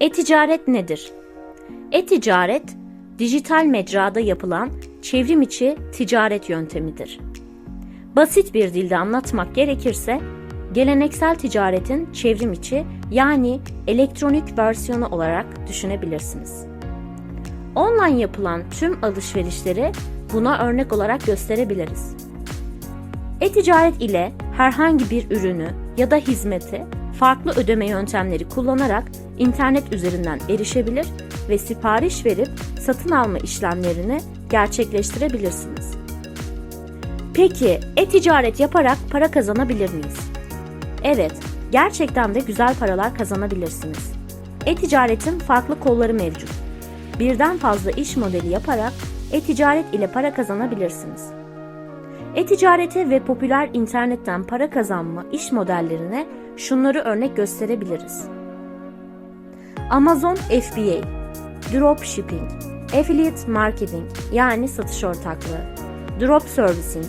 E-ticaret nedir? E-ticaret, dijital mecrada yapılan çevrim içi ticaret yöntemidir. Basit bir dilde anlatmak gerekirse, geleneksel ticaretin çevrim içi yani elektronik versiyonu olarak düşünebilirsiniz. Online yapılan tüm alışverişleri buna örnek olarak gösterebiliriz. E-ticaret ile herhangi bir ürünü ya da hizmeti farklı ödeme yöntemleri kullanarak internet üzerinden erişebilir ve sipariş verip satın alma işlemlerini gerçekleştirebilirsiniz. Peki e-ticaret yaparak para kazanabilir miyiz? Evet, gerçekten de güzel paralar kazanabilirsiniz. E-ticaretin farklı kolları mevcut. Birden fazla iş modeli yaparak e-ticaret ile para kazanabilirsiniz. E-ticarete ve popüler internetten para kazanma iş modellerine şunları örnek gösterebiliriz. Amazon FBA, Dropshipping, Affiliate Marketing yani satış ortaklığı, Drop Servicing,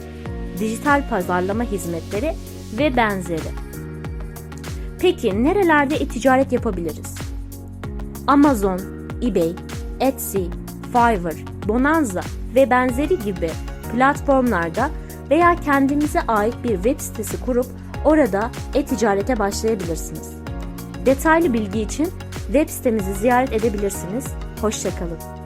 dijital pazarlama hizmetleri ve benzeri. Peki nerelerde e-ticaret yapabiliriz? Amazon, eBay, Etsy, Fiverr, Bonanza ve benzeri gibi platformlarda veya kendinize ait bir web sitesi kurup orada e-ticarete başlayabilirsiniz. Detaylı bilgi için web sitemizi ziyaret edebilirsiniz. Hoşçakalın.